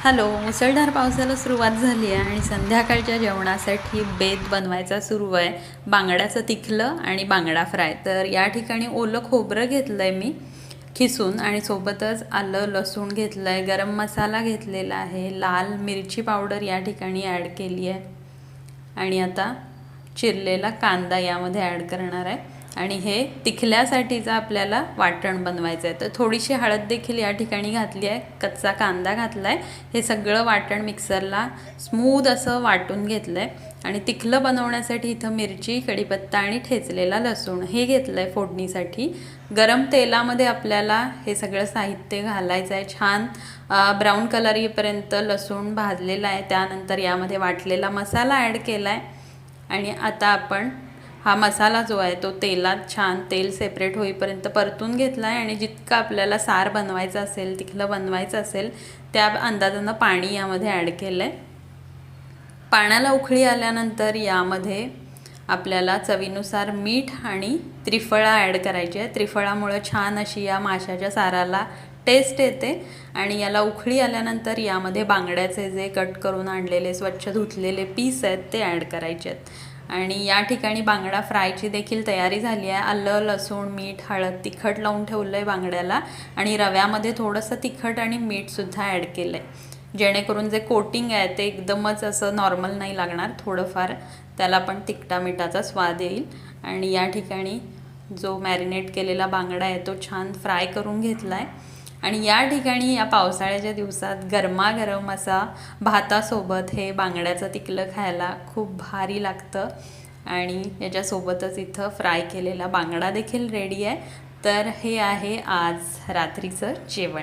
Hello मुसळधार पावसाला सुरुवात झाली आहे आणि संध्याकाळच्या जेवणासाठी बेत बनवायचा सुरू आहे. बांगड्याचं तिखलं आणि बांगडा फ्राय. तर या ठिकाणी ओलं खोबरं घेतलं आहे मी खिसून आणि सोबतच आलं लसूण घेतलं आहे गरम मसाला घेतलेला आहे लाल मिरची पावडर या ठिकाणी ॲड केली आहे. आणि आता चिरलेला कांदा यामध्ये ॲड करणार आहे. आणि हे तिखल्यासाठीचं आपल्याला वाटण बनवायचं आहे. तर थोडीशी हळद देखील या ठिकाणी घातली आहे. कच्चा कांदा घातला आहे हे सगळं वाटण मिक्सरला स्मूद असं वाटून घेतलं आहे आणि तिखलं बनवण्यासाठी इथं मिरची कढीपत्ता आणि ठेचलेला लसूण हे घेतलं आहे फोडणीसाठी. गरम तेलामध्ये आपल्याला हे सगळं साहित्य घालायचं आहे. छान ब्राऊन कलर येईपर्यंत लसूण भाजलेला आहे. त्यानंतर यामध्ये वाटलेला मसाला ॲड केला आहे आणि आता आपण हा मसाला जो आहे तो तेलात छान तेल सेपरेट होईपर्यंत परतून घेतला आहे आणि जितकं आपल्याला सार बनवायचं असेल तिखलं बनवायचं असेल त्या अंदाजानं पाणी यामध्ये ॲड केलं आहे पाण्याला उखळी आल्यानंतर यामध्ये आपल्याला चवीनुसार मीठ आणि त्रिफळा ॲड करायची आहे. त्रिफळामुळं छान अशी या माशाच्या साराला टेस्ट येते आणि याला उखळी आल्यानंतर यामध्ये बांगड्याचे जे कट करून आणलेले स्वच्छ धुतलेले पीस आहेत ते ॲड करायचे आहेत. आणि या ठिकाणी बांगडा फ्रायची देखील तयारी झाली आहे. आलं लसूण मीठ हळद तिखट लावून ठेवलं आहे बांगड्याला आणि रव्यामध्ये थोडंसं तिखट आणि मीठसुद्धा ॲड केलं आहे जेणेकरून जे कोटिंग आहे ते एकदमच असं नॉर्मल नाही लागणार थोडंफार त्याला पण तिखटा मिठाचा स्वाद येईल. आणि या ठिकाणी जो मॅरिनेट केलेला बांगडा आहे तो छान फ्राय करून घेतला आहे आणि या ठिकाणी या पावसाळ्याच्या दिवसात गरमागरम असा भातासोबत हे बांगड्याचं तिकलं खायला खूप भारी लागतं. आणि याच्यासोबतच इथं फ्राय केलेला बांगडा देखील रेडी आहे. तर हे आहे आज रात्रीचं जेवण.